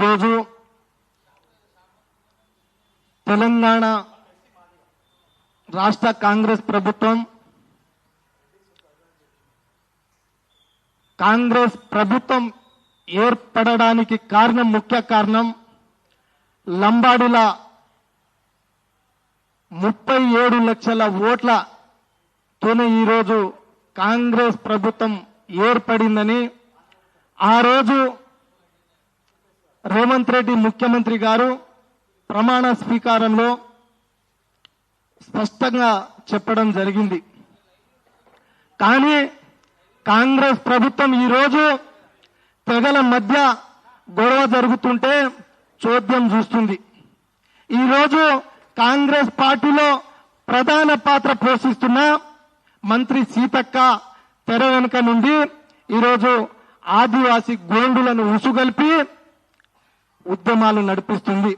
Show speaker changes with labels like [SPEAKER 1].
[SPEAKER 1] ఈరోజు తెలంగాణ రాష్ట్ర కాంగ్రెస్ ప్రభుత్వం కాంగ్రెస్ ప్రభుత్వం ఏర్పడడానికి కారణం ముఖ్య కారణం లంబాడుల ముప్పై ఏడు లక్షల ఓట్లతోనే ఈరోజు కాంగ్రెస్ ప్రభుత్వం ఏర్పడిందని ఆ రోజు రేవంత్ రెడ్డి ముఖ్యమంత్రి గారు ప్రమాణ స్వీకారంలో స్పష్టంగా చెప్పడం జరిగింది. కానీ కాంగ్రెస్ ప్రభుత్వం ఈరోజు తెగల మధ్య గొడవ జరుగుతుంటే చోద్యం చూస్తుంది. ఈరోజు కాంగ్రెస్ పార్టీలో ప్రధాన పాత్ర పోషిస్తున్న మంత్రి సీతక్క తెర వెనుక నుండి ఈరోజు ఆదివాసీ గోండులను ఉసుగొల్పి ఉద్యమాలు నడిపిస్తుంది.